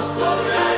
благословляй.